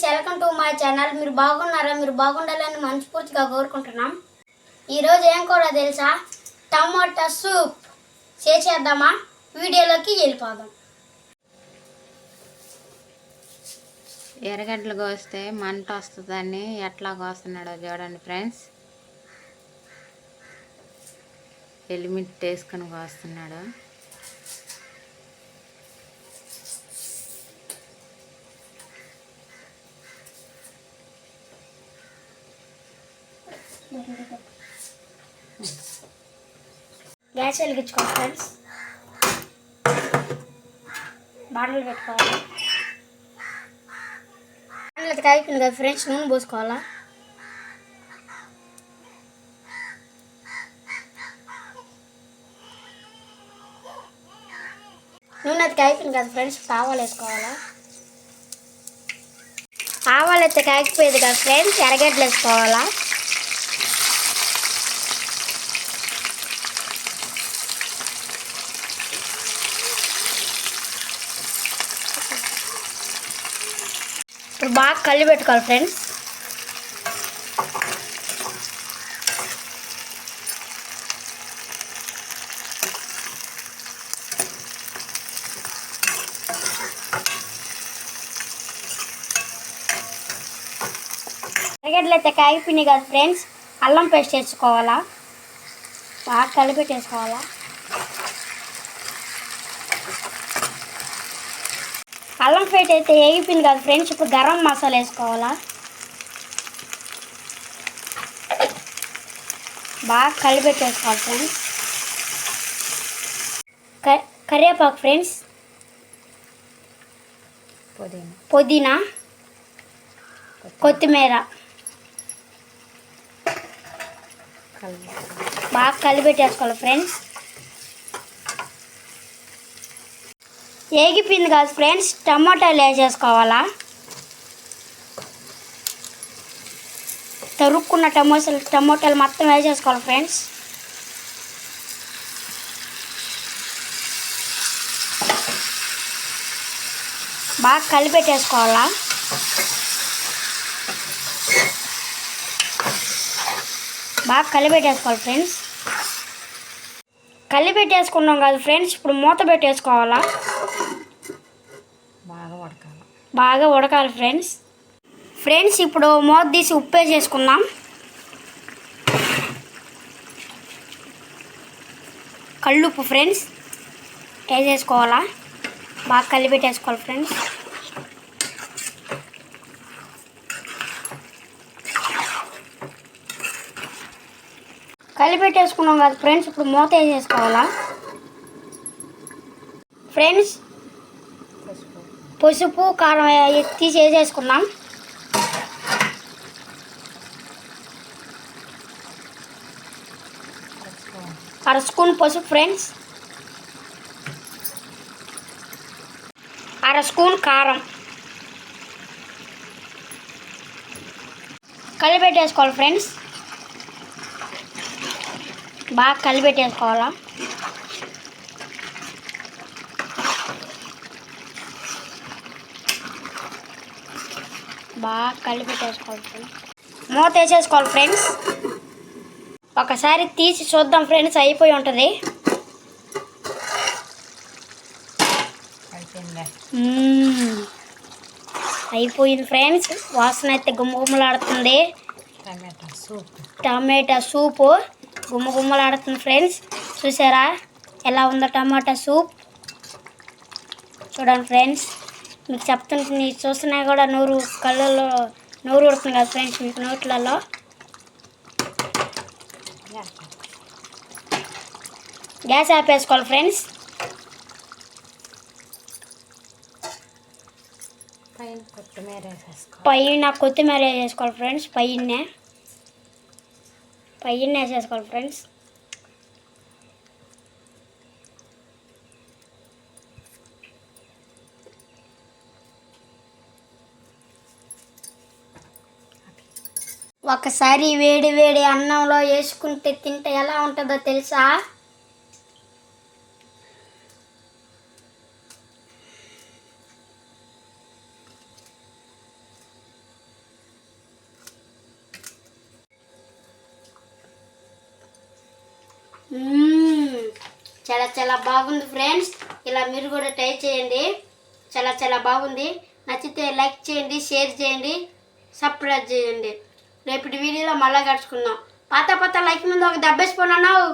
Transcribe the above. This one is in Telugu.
Friends welcome to my channel. మీరు బాగున్నారా? మీరు బాగుండాలని మనస్ఫూర్తిగా కోరుకుంటున్నాం. ఈరోజు ఏం కూడా తెలుసా? Tomato soup. చేసేద్దామా? వీడియోలోకి వెళ్ళిపోదాం. ఎర్రగడ్డలు కోస్తే మంట వస్తుందని ఎట్లా కోస్తున్నాడో చూడండి ఫ్రెండ్స్. ఎలిమిట్ వేసుకొని కోస్తున్నాడు. గ్యాస్ వెలిగించుకోవాలి ఫ్రెండ్స్. బాటలు పెట్టుకోవాలి. బాటలు కాగిపోయింది కదా ఫ్రెండ్స్ నూనె పోసుకోవాలా? నూనె అది కాగిపోయింది కదా ఫ్రెండ్స్ ఆవాలు వేసుకోవాలా? ఆవాలు అయితే కాగిపోయేది కదా ఫ్రెండ్స్ ఎరగడ్డలు వేసుకోవాలా? ఇప్పుడు బాగా కళ్ళు పెట్టుకోవాలి ఫ్రెండ్స్ ఎరగడ్డలు అయితే కాగిపోయినాయి కదా ఫ్రెండ్స్ అల్లం పేస్ట్ వేసుకోవాలా? బాగా కలిపెట్టేసుకోవాలా అల్లం పేస్ట్ అయితే వేగిపోయింది కదా ఫ్రెండ్స్. ఇప్పుడు గరం మసాలా వేసుకోవాలా? బాగా కలిపెట్టేసుకోవాలి ఫ్రెండ్స్. కరివేపాకు ఫ్రెండ్స్. పుదీనా. పుదీనా. కొత్తిమీర. బాగా కలిపెట్టేసుకోవాలి ఫ్రెండ్స్. ఏగిపోయింది కాదు ఫ్రెండ్స్. టమాటాలు వేసేసుకోవాలా తరుక్కున్న టమోటాలు టమోటాలు మొత్తం వేసేసుకోవాలి ఫ్రెండ్స్. బాగా కలిపెట్టేసుకోవాలా? బాగా కలిపెట్టేసుకోవాలి ఫ్రెండ్స్. కలిపెట్టేసుకున్నాం కదా ఫ్రెండ్స్ ఇప్పుడు మూత పెట్టేసుకోవాలా? బాగా ఉడకాలి. బాగా ఉడకాలి ఫ్రెండ్స్. ఫ్రెండ్స్ ఇప్పుడు మూత తీసి ఉప్పు వేసేసుకుందాం కళ్ళుప్పు ఫ్రెండ్స్ వేసేసుకోవాలా? బాగా కలిపెట్టేసుకోవాలి ఫ్రెండ్స్. కలిపెట్టేసుకున్నాం కదా ఫ్రెండ్స్ ఇప్పుడు మూత వేసేసుకోవాలా? ఫ్రెండ్స్ పసుపు కారం తీసి వేసేసుకున్నాం అర స్పూన్ పసుపు ఫ్రెండ్స్. అర స్పూన్ కారం. కలిపెట్టేసుకోవాలి ఫ్రెండ్స్. బాగా కలిపెట్టేసుకోవాలా? బాగా కలిపెట్టేసుకోవాలి ఫ్రెండ్స్ మూత వేసేసుకోవాలి ఫ్రెండ్స్ ఒకసారి తీసి చూద్దాం ఫ్రెండ్స్ అయిపోయి ఉంటుంది. అయిపోయిందా? ఫ్రెండ్స్ వాసన అయితే గుమ్మగుమ్మలాడుతుంది టమాటా సూప్. టమాటా సూపు. గుమ్మగుమ్మలాడుతుంది ఫ్రెండ్స్. చూసారా? ఎలా ఉందో టమాటా సూప్. చూడండి ఫ్రెండ్స్. మీకు చెప్తుంటే మీరు చూస్తున్నా కూడా నూరు కళ్ళల్లో నూరు ఉడుతుంది కదా ఫ్రెండ్స్ మీకు నోట్లలో. Gas ఆపేసుకోవాలి friends. పైన కొత్తిమీర వేసేసుకో. పైన కొత్తిమీర వేసేసుకోవాలి ఫ్రెండ్స్ పైన. పైన వేసేసుకోవాలి ఫ్రెండ్స్. ఒకసారి వేడి వేడి అన్నంలో వేసుకుంటే తింటే ఎలా ఉంటుందో తెలుసా? చాలా చాలా బాగుంది ఫ్రెండ్స్. ఇలా మీరు కూడా ట్రై చేయండి. చాలా చాలా బాగుంది. నచ్చితే లైక్ చేయండి షేర్ చేయండి సబ్స్క్రైబ్ చేయండి. రేపటి వీడియోలో మళ్ళా కలుసుకుందాం. పాత పాత లైక్ ముందు ఒక దెబ్బేసిపోన్నావు